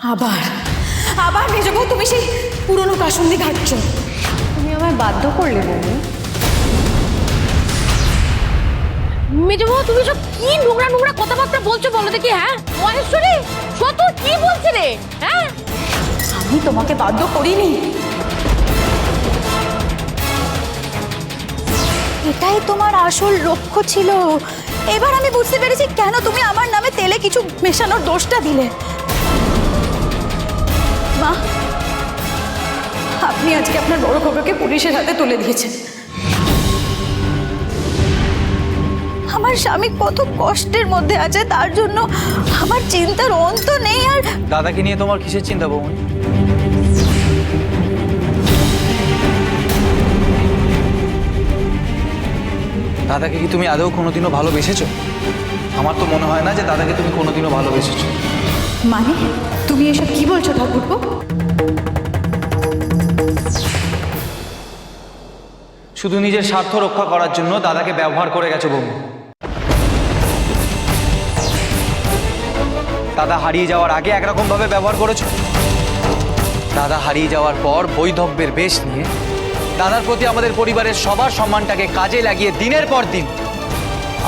আবার আবার মেজো তুমি সেই পুরনো কাসুন্দি ঘাটছো। তুমি আমায় বাধ্য করলে বৌদি মেজো বাবা তুমি সব কি নোংরা নোংরা কথাবার্তা বলছো বলো দেখি হ্যাঁ? মহেশ্বরী শত কি বলছে রে হ্যাঁ? আমি তোমাকে বাধ্য করিনি। এটাই তোমার আসল লক্ষ্য ছিল। এবার আমি বুঝতে পেরেছি কেন তুমি আমার নামে তেলে কিছু মেশানোর দোষটা দিলে। মা। আপনি আজকে আপনার বড় খবরকে পুলিশের হাতে তুলে দিয়েছেন। আমার স্বামী কত কষ্টের মধ্যে আছে তার জন্য আমার চিন্তার অন্ত নেই আর দাদাকে নিয়ে তোমার কিসের চিন্তা বৌমনি দাদাকে কি তুমি আদৌ কোনোদিনও ভালোবেসেছো? আমার তো মনে হয় না যে দাদাকে তুমি কোনোদিনও ভালোবেসেছো। মানে? তুমি এসব কি বলছো, ঠাকুরপো? শুধু নিজের স্বার্থ রক্ষা করার জন্য দাদাকে ব্যবহার করে গেছো বৌমা। দাদা হারিয়ে যাওয়ার আগে একরকম ভাবে ব্যবহার করেছ? দাদা হারিয়ে যাওয়ার পর বৈধব্যের বেশ নিয়ে দাদার প্রতি আমাদের পরিবারের সবার সম্মানটাকে কাজে লাগিয়ে দিনের পর দিন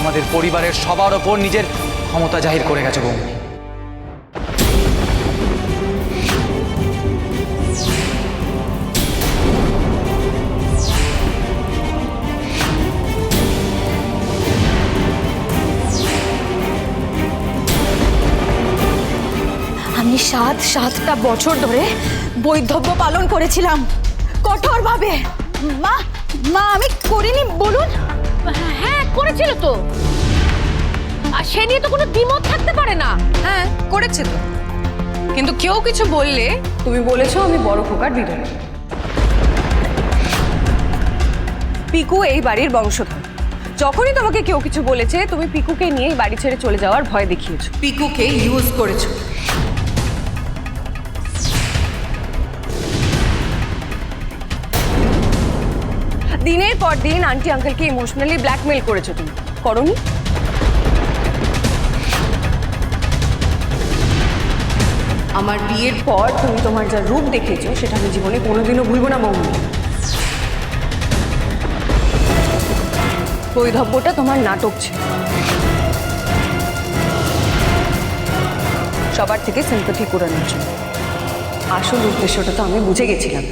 আমাদের পরিবারের সবার ওপর নিজের ক্ষমতা জাহির করে গেছে বৌমা। সাত সাতটা বছর ধরে বৈধব্য পালন করেছিলাম। কঠোরভাবে। মা মা আমি করিনি বলুন। হ্যাঁ করেছিল তো। আর সে নিয়ে তো কোনো দ্বিমত থাকতে পারে না। হ্যাঁ করেছে তো। কিন্তু কেউ কিছু বললে তুমি বলেছ আমি বড় খোকার বিধবা পিকু এই বাড়ির বংশধর। যখনই তোমাকে কেউ কিছু বলেছে তুমি পিকুকে নিয়ে এই বাড়ি ছেড়ে চলে যাওয়ার ভয় দেখিয়েছো। পিকুকে ইউজ করেছ। দিনের পর দিন আন্টি আঙ্কেলকে ইমোশনালি ব্ল্যাকমেল করেছ তুমি। করনি? আমার বিয়ের পর তুমি তোমার যা রূপ দেখেছ, সেটা আমি জীবনে কোনোদিনও ভুলবো না মৌমি বৈধব্যটা তোমার নাটক ছিল। সবার থেকে সিম্পথি করানোর জন্য। আসল উদ্দেশ্যটা তো আমি বুঝে গেছিলাম।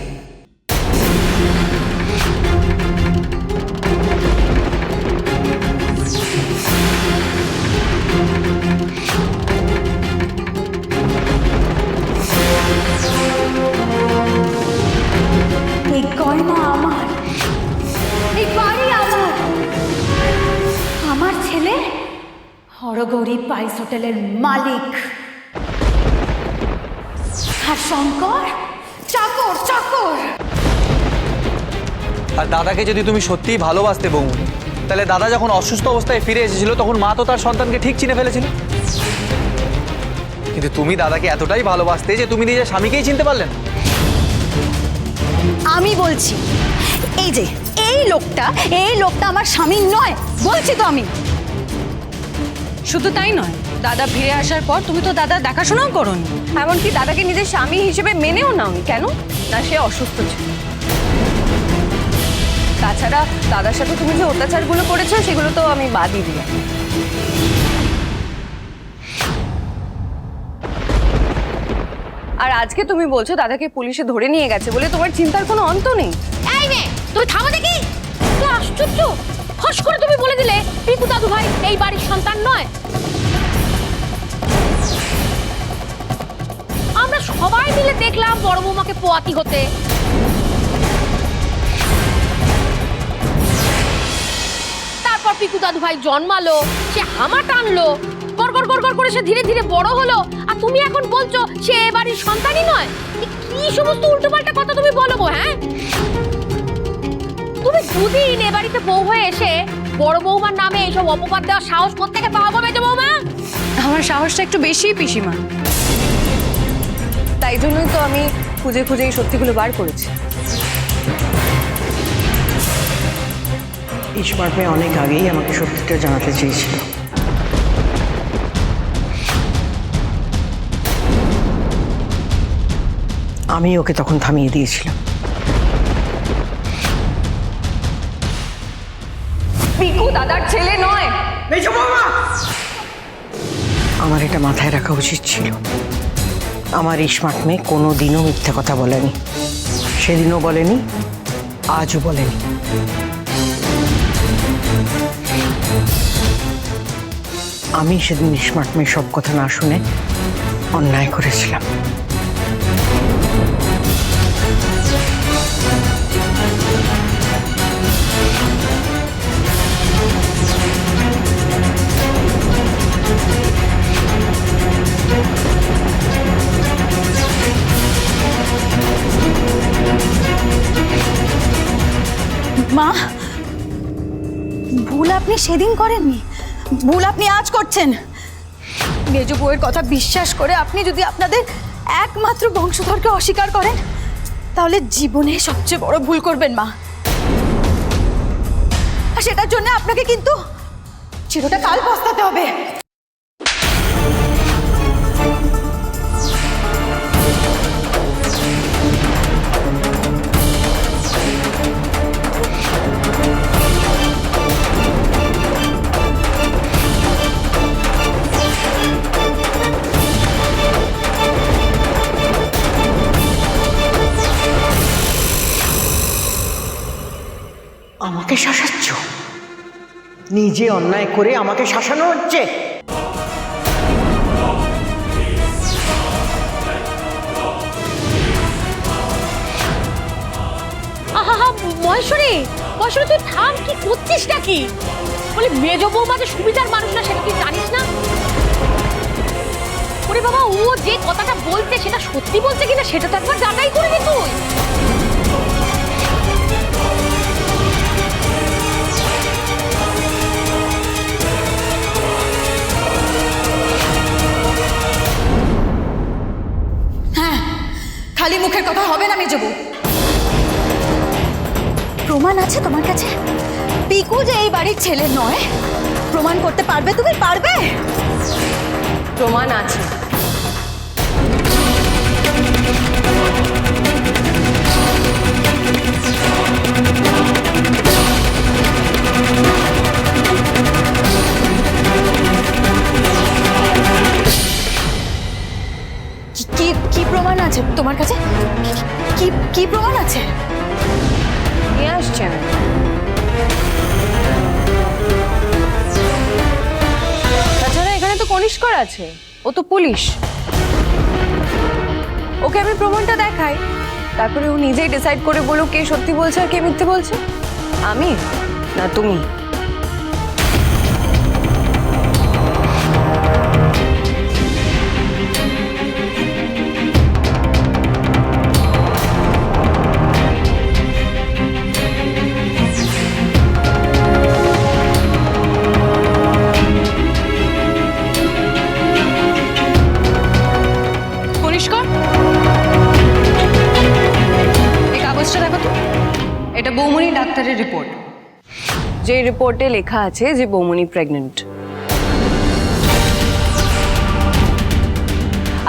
হোটেলের মালিক। আর শঙ্কর? চাকর চাকর! আর দাদাকে যদি তুমি সত্যিই ভালোবাসতে বৌমনি তাহলে দাদা যখন অসুস্থ অবস্থায় ফিরে এসেছিল তখন মা তো তার সন্তানকে ঠিক চিনে ফেলেছিল। কিন্তু তুমি দাদাকে এতটাই ভালোবাসতে যে তুমি নিজের স্বামীকেই চিনতে পারলে না। আমি বলছি এই যে এই লোকটা এই লোকটা আমার স্বামী নয় বলছি তো আমি। শুধু তাই নয় দাদা ফিরে আসার পর তুমি তো দাদা দেখাশোনাও করোনি। এমনকি দাদাকে নিজের স্বামী হিসেবে মেনেও নাওনি। কেন? না সে অসুস্থ ছিল। তাছাড়া দাদার সাথে তুমি যে অত্যাচারগুলো করেছ সেগুলো তো আমি বাদই দিলাম। আর আজকে তুমি বলছো দাদাকে পুলিশে ধরে নিয়ে গেছে বলে তোমার চিন্তার কোনো অন্ত নেই? এই মেয়ে তুমি থামো দেখি। তো আশ্চর্য! ফস করে তুমি বলে দিলে পিকু দাদু ভাই এই বাড়ির সন্তান নয়। সবাই মিলে দেখলাম বড় বৌমাকে পোয়াতি হতে। তারপর পিকু দাদু ভাই জন্মালো সে হামা টানলো গড় গড় গড় করে সে ধীরে ধীরে বড় হলো। আর তুমি এখন বলছো সে এ বাড়ির সন্তানই নয়? কি সমস্ত উল্টোপাল্টা কথা তুমি বলো গো, হ্যাঁ? তুমি দুদিন এ বাড়িতে বউ হয়ে এসে বড় বৌমার নামে এইসব অপবাদ দেওয়ার সাহস কোথেকে পাওয়া গো মেজো বৌমা? আমার সাহসটা একটু বেশিই পিসিমা। জন্যই তো আমি খুঁজে খুঁজে এই সত্যিগুলো বার করেছি। ঈশ্বর মেয়ে অনেক আগেই আমাকে সত্যিটা জানাতে চেয়েছিল। আমি ওকে তখন থামিয়ে দিয়েছিলাম। পিকু দাদার ছেলে নয়। আমার এটা মাথায় রাখা উচিত ছিল। আমার স্মার্ট মেয়ে কোনো দিনও মিথ্যা কথা বলেনি। সেদিনও বলেনি, আজও বলেনি। আমি সেদিন স্মার্ট মেয়ে সব কথা না শুনে অন্যায় করেছিলাম। আপনি সেদিন করেননি। ভুল আপনি আজ করছেন। মেজ বউয়ের কথা বিশ্বাস করে আপনি যদি আপনাদের একমাত্র বংশধরকে অস্বীকার করেন, তাহলে জীবনে সবচেয়ে বড় ভুল করবেন মা। সেটার জন্য আপনাকে কিন্তু চিরটা কাল পস্তাতে হবে। আমাকে শাসাচ্ছ। নিজে অন্যায় করে আমাকে শাসানো হচ্ছে। আহা মহেশ্বরী মহেশ্বরী তুই থাম কি করছিসটা কি বলি মেজ বৌমা যে সুবিধার মানুষ না সেটা তুই জানিস না? ওরে বাবা ও যে কথাটা বলছে সেটা সত্যি বলছে কিনা সেটা তো একবার যাচাই করবি তুই। মেজবু প্রমাণ আছে তোমার কাছে? পিকু যে এই বাড়ির ছেলে নয়, প্রমাণ করতে পারবে? তুমি পারবে? প্রমাণ আছে। কি- প্রমাণ আছে তোমার কাছে? কি- কি প্রমাণ আছে? নিয়ে আসছেন তাছাড়া এখানে তো কনিষ্কর আছে। ও তো পুলিশ। ওকে আমি প্রমাণটা দেখাই। তারপরে ও নিজেই ডিসাইড করে বলো কে সত্যি বলছে আর কে মিথ্যে বলছে। আমি না তুমি? কাগজটা দেখো তো। এটা বৌমনি ডাক্তারের রিপোর্ট যে রিপোর্টে লেখা আছে যে বৌমনি প্রেগনেন্ট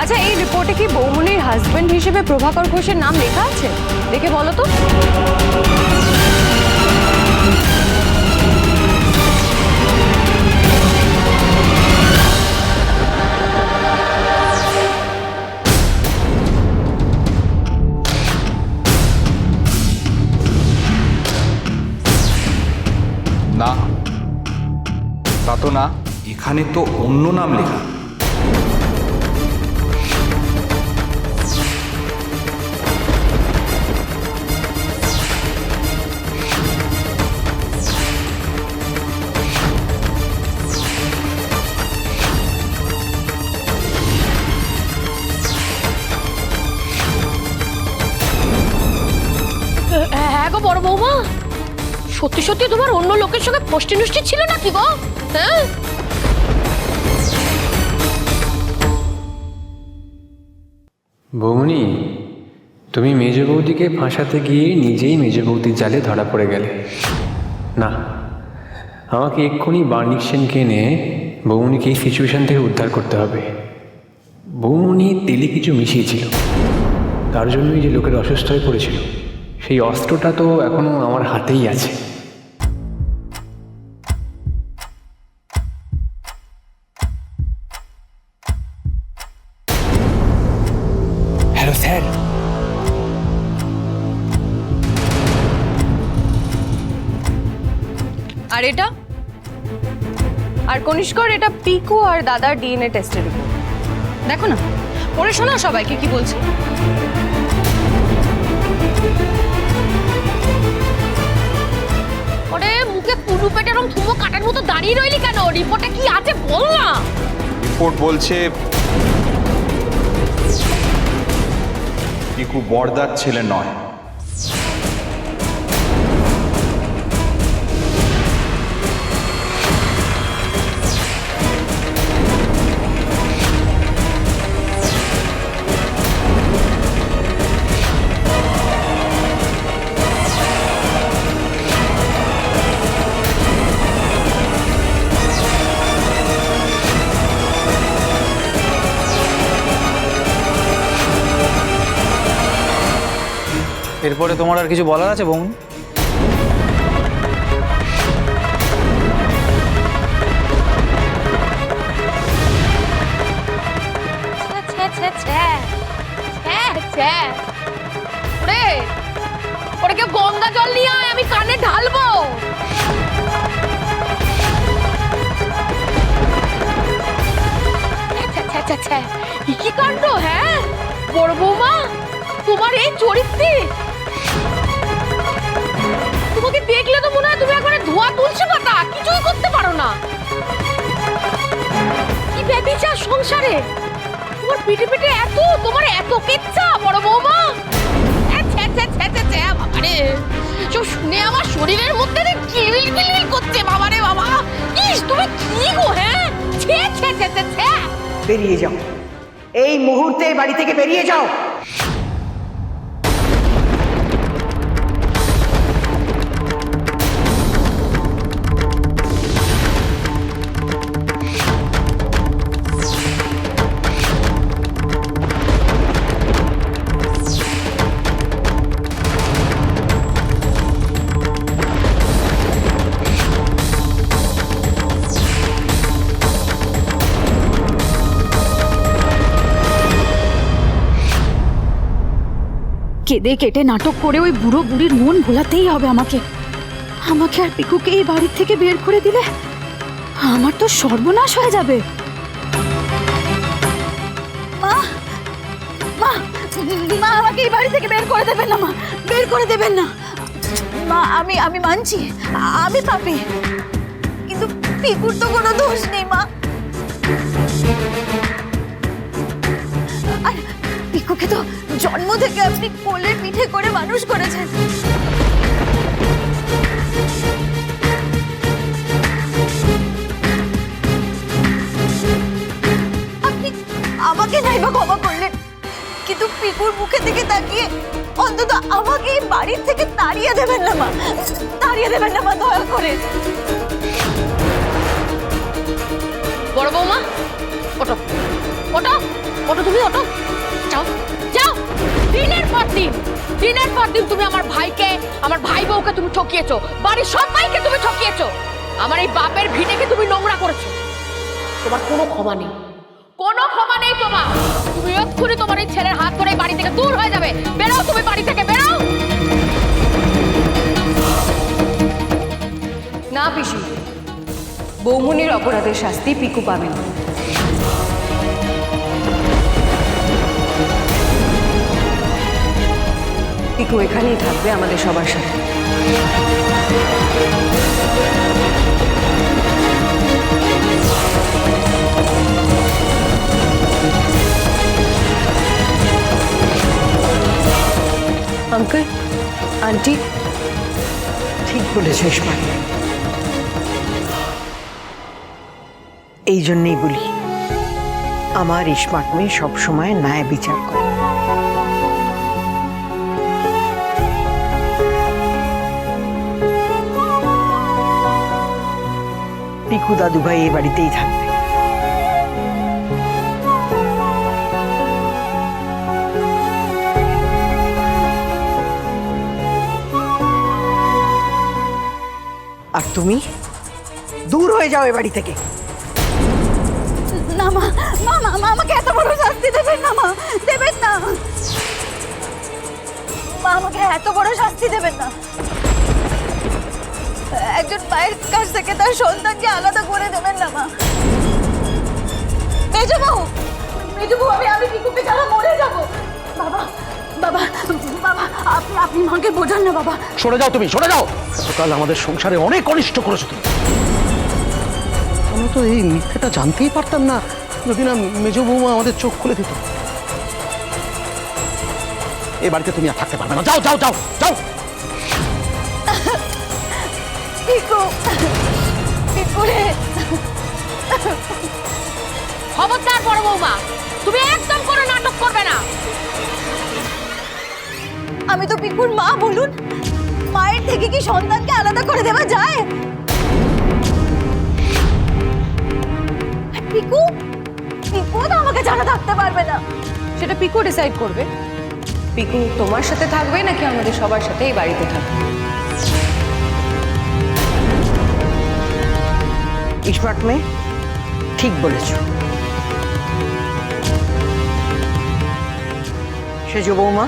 আচ্ছা এই রিপোর্টে কি বৌমনির হাজবেন্ড হিসেবে প্রভাকর ঘোষের নাম লেখা আছে? দেখে বলো তো। তা তো না এখানে তো অন্য নাম লেখা। হ্যাঁ বড় বৌমা। সত্যি সত্যি তোমার অন্য লোকের সঙ্গে ফষ্টি নষ্টি ছিল নাকি গো? হ্যাঁ? বৌমনি, তুমি মেজ বৌদিকে ফাঁসাতে গিয়ে নিজেই মেজ বৌদির জালে ধরা পড়ে গেলে। না, আমাকে এক্ষুনি বার্নিক সেনকে এনে বৌমনিকে এই সিচুয়েশন থেকে উদ্ধার করতে হবে। বৌমনি তেলে কিছু মিশিয়েছিল। তার জন্যই যে লোকের অসুস্থ হয়ে পড়েছিল, সেই অস্ত্রটা তো এখনও আমার হাতেই আছে। কনিষ্কর, এটা পিকু আর দাদার ডিএনএ টেস্টের রিপোর্ট দেখো না, পড়ে শোনাও সবাইকে কি বলছে। ওরে, মুখে কুলু পেটে এরকম থুমো কাটার মতো দাঁড়িয়ে রইলি কেন? রিপোর্টে কি আছে বল না। রিপোর্ট বলছে, পিকু বর্দার ছেলে নয়। এরপরে তোমার আর কিছু বলার আছে বৌন ছ্যা, ছ্যা, ছ্যা। ছ্যা, ছ্যা। ওরে ওরে কেউ গঙ্গা জল নিয়ে আয় আমি কানে ঢালবো ছ্যা, ছ্যা, ছ্যা, ছ্যা। এ কি কাণ্ড হ্যাঁ বড় বৌমা তোমার এই চরিত্রে তোমাকে দেখলে তো মনে হয় তুমি একবারে ধোয়া তুলছে পাতা কিছুই করতে পারো না। কি ব্যবিচার সংসারে? তোমার পিঠে পিঠে এত? তোমার এত কেচ্ছা, বড় বৌমা? বাবারে। সব শুনে আমার শরীরের মধ্যে কিলবিল কিলবিল করছে, বাবারে বাবা। ইস, তুমি কি গো হ্যাঁ? ছে ছে ছে ছে। বেরিয়ে যাও। এই মুহূর্তে বাড়ি থেকে বেরিয়ে যাও। কেঁদে কেটে নাটক করে ওই বুড়ো বুড়ির মন ভোলাতেই হবে আমাকে। আমাকে আর পিকুকে এই বাড়ির থেকে বের করে দিলে আমার তো সর্বনাশ হয়ে যাবে। মা মা মা আমাকে এই বাড়ি থেকে বের করে দেবেন না, মা, বের করে দেবেন না। মা, আমি আমি মানছি, আমি পাপি, কিন্তু পিকুর তো কোনো দোষ নেই, মা। পিকুকে তো জন্ম থেকে আপনি কোলে পিঠে করে মানুষ করেছেন। আপনি আমাকে নাইবা ক্ষমা করলেন, কিন্তু পিকুর মুখে দিকে তাকিয়ে অন্তত আমাকে বাড়ির থেকে তাড়িয়ে দেবেন না মা, তাড়িয়ে দেবেন না মা, দয়া করে। বড় বৌমা ওটো ওটো ওটো তুমি ওটো যাও যাও। দিনের পর দিন, দিনের পর দিন তুমি আমার ভাইকে, আমার ভাই বউকে তুমি ঠকিয়েছো। বাড়ির তুমি ঠকিয়েছো। আমার এই বাপের ভিটেকে তুমি নোংরা করেছ। তোমার কোনো ক্ষমা নেই। কোনো ক্ষমা নেই তোমার। তুমি এক্ষুনি তোমার এই ছেলের হাত ধরে বাড়ি থেকে দূর হয়ে যাবে। বেরাও তুমি বাড়ি থেকে বেরাও না পিসি, বৌমনির অপরাধের শাস্তি পিকু পাবে না। পিকু এখানেই থাকবে আমাদের সবার সাথে। আঙ্কেল, আন্টি, ঠিক বলেছিস, মা। এই জন্যেই বলি, আমার স্মার্ট মেয়ে সবসময় ন্যায় বিচার করে। পিকু দাদু ভাই এই বাড়িতেই থাকবে আর তুমি দূর হয়ে যাও এ বাড়ি থেকে না মা মা মা মা আমাকে এত বড় শাস্তি দেবেন না মা দেবেন না মা আমাকে এত বড় শাস্তি দেবেন না একজন মায়ের কাছ থেকে তার সন্তানকে আলাদা করে দেবেন না, মা। মেজো বউ মেজো বউ আমি আমি পিকুকে ছাড়া মরে যাব। বাবা বাবা আপনি আপনি মাকে বোঝান না, বাবা। সরে যাও তুমি, সরে যাও। এতকাল আমাদের সংসারে অনেক অনিষ্ট করেছ তুমি। আমরা তো এই মিথ্যাটা জানতেই পারতাম না, যদি না মেজ বৌমা আমাদের চোখ খুলে দিত। এ বাড়িতে তুমি আর থাকতে পারবে না। যাও যাও যাও যাও। পিকু পিকু রে খবরদার বড় বৌমা তুমি একদম কোনো নাটক করবে না। আমি তো পিকুর মা বলুন। মায়ের থেকে কি সন্তানকে আলাদা করে দেওয়া যায়? পিকু পিকু তো আমাকে ছাড়া থাকতে পারবে না। সেটা পিকু ডিসাইড করবে। পিকু তোমার সাথে থাকবে নাকি আমাদের সবার সাথে এই বাড়িতে থাকবে? স্মার্ট মেয়ে ঠিক বলেছ। সেজ বৌমা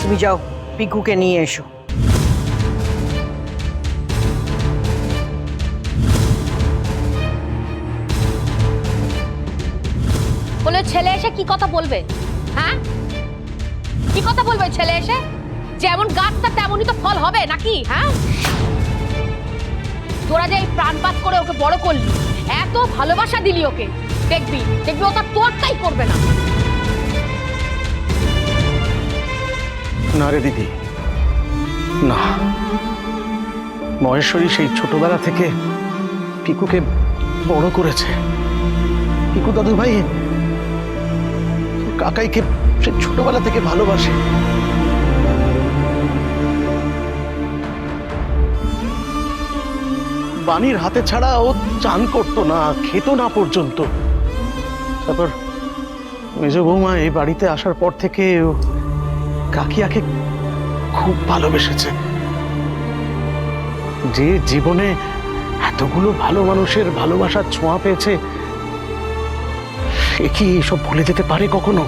তুমি যাও, পিকুকে নিয়ে এসো। বলে ছেলে এসে কি কথা বলবে? হ্যাঁ? কি কথা বলবে ছেলে এসে? যেমন গাছটা, তেমনই তো ফল হবে, নাকি? হ্যাঁ? তোরা যে এই প্রাণপাত করে ওকে বড় করলি, এত ভালোবাসা দিলি ওকে, দেখবি দেখবি ও তার তোরটাই করবে না। না রে দিদি, না। মহেশ্বরী সেই ছোটবেলা থেকে পিকুকে বড় করেছে। পিকু দাদু ভাই, কাকাইকে সে ছোটবেলা থেকে ভালোবাসে। বাণীর হাতে ছাড়া ও চান করতো না, খেত না পর্যন্ত। তারপর মেজ বৌমা এই বাড়িতে আসার পর থেকে ও কাকিয়াকে খুব ভালোবেসেছে। যে জীবনে এতগুলো ভালো মানুষের ভালোবাসার ছোঁয়া পেয়েছে, সে কি এসব ভুলে যেতে পারে কখনো?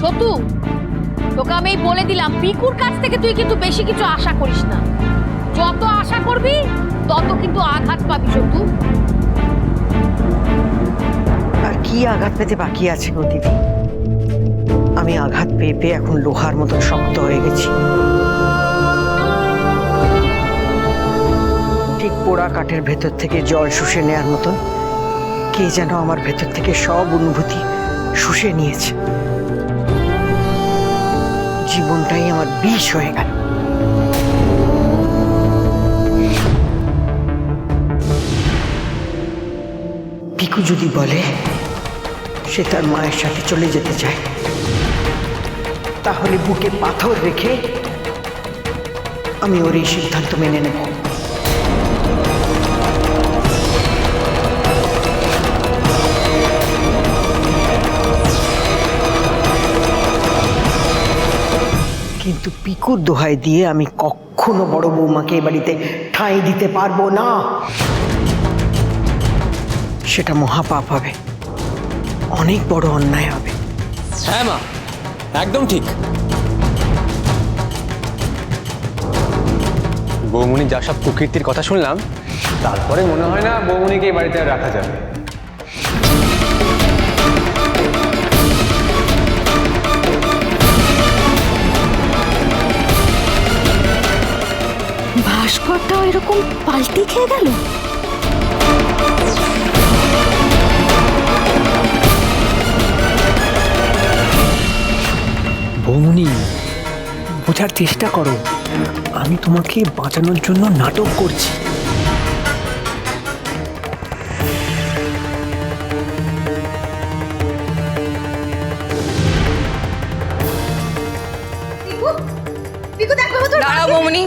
সতু, তোকে আমি বলে দিলাম, পিকুর কাছ থেকে তুই কিন্তু বেশি কিছু আশা করিস না। যত আশা করবি, তত কিন্তু আঘাত পাবি সতু আর কি আঘাত পেতে বাকি আছে গো দিদি? আমি আঘাত পেয়ে পেয়ে এখন লোহার মতন শক্ত হয়ে গেছি। ঠিক পোড়া কাঠের ভেতর থেকে জল শুষে নেয়ার মতন কে যেন আমার ভেতর থেকে সব অনুভূতি শুষে নিয়েছে। জীবনটাই আমার বিষ হয়ে গেল। পিকু যদি বলে সে তার মায়ের সাথে চলে যেতে চায়, তাহলে বুকে পাথর রেখে আমি ওর এই সিদ্ধান্ত মেনে নেব। কিন্তু পিকুর দোহাই দিয়ে আমি কখনো বড় বৌমাকে এ বাড়িতে ঠাঁই দিতে পারব না। সেটা মহাপাপ হবে। অনেক বড় অন্যায় হবে। হ্যাঁ মা একদম ঠিক। বৌমনির যা সব কুকীর্তির কথা শুনলাম তারপরে মনে হয় না বৌমনিকে এই বাড়িতে আর রাখা যাবে। ভাস্করটাও এরকম পাল্টি খেয়ে গেল? বৌমনি বোঝার চেষ্টা করো। আমি তোমাকে বাঁচানোর জন্য নাটক করছি। দাঁড়াও বৌমনি।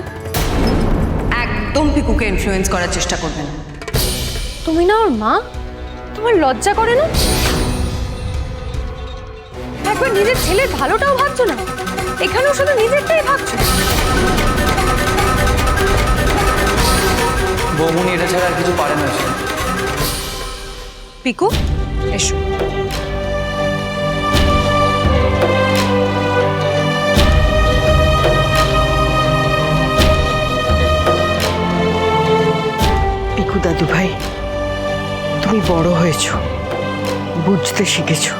একদম পিকুকে ইনফ্লুয়েন্স করার চেষ্টা করবে না। তুমি না ওর মা? তোমার লজ্জা করে না? একবার নিজের ছেলের ভালোটাও ভাবছ না? এখানেও শুধু নিজেরটাই ভাবছ? বৌমনি এটা ছাড়া আর কিছু পারে না সে। পিকু এসো। পিকু দাদু ভাই তুমি বড় হয়েছো বুঝতে শিখেছো।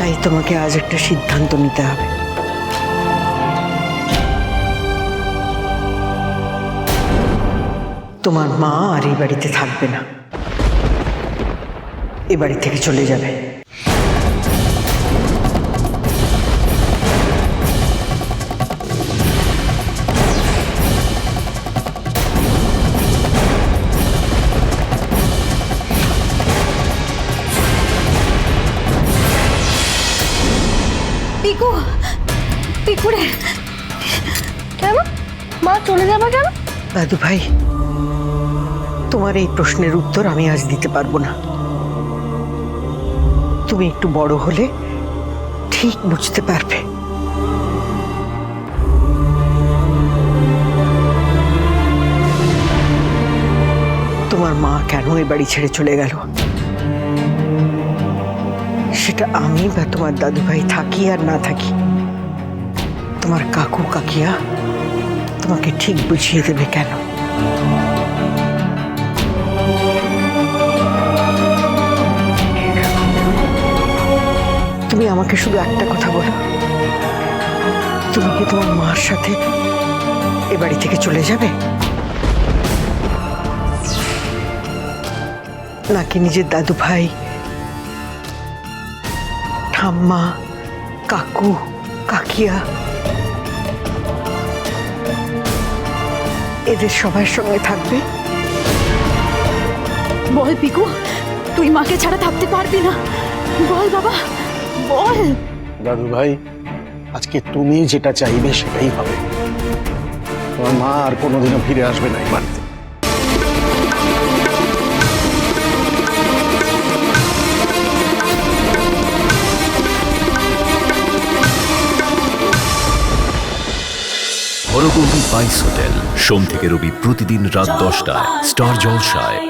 তাই তোমাকে আজ একটা সিদ্ধান্ত নিতে হবে। তোমার মা আর এই বাড়িতে থাকবে না। এ বাড়ি থেকে চলে যাবে। চলে যাবে কেন? দাদু ভাই, তোমার এই প্রশ্নের উত্তর আমি আজ দিতে পারব না। তুমি একটু বড় হলে ঠিক বুঝতে পারবে। তোমার মা কেন এই বাড়ি ছেড়ে চলে গেল? সেটা আমি বা তোমার দাদু ভাই থাকি আর না থাকি। তোমার কাকু কাকিয়া তোমাকে ঠিক বুঝিয়ে দেবে কেন? তুমি আমাকে শুধু একটা কথা বলো। তুমি কি তোমার মার সাথে এ বাড়ি থেকে চলে যাবে? নাকি নিজের দাদু ভাই, ঠাম্মা, কাকু, কাকিয়া এদের সবার সঙ্গে থাকবে। বল পিকু তুই মাকে ছাড়া থাকতে পারবি না। বল বাবা বল। দাদু ভাই আজকে তুমি যেটা চাইবে সেটাই হবে। তোমার মা আর কোনোদিনও ফিরে আসবে না এই হরগৌরী বাইস হোটেল। সোম থেকে রবি প্রতিদিন রাত দশটায়। স্টার জলসায়।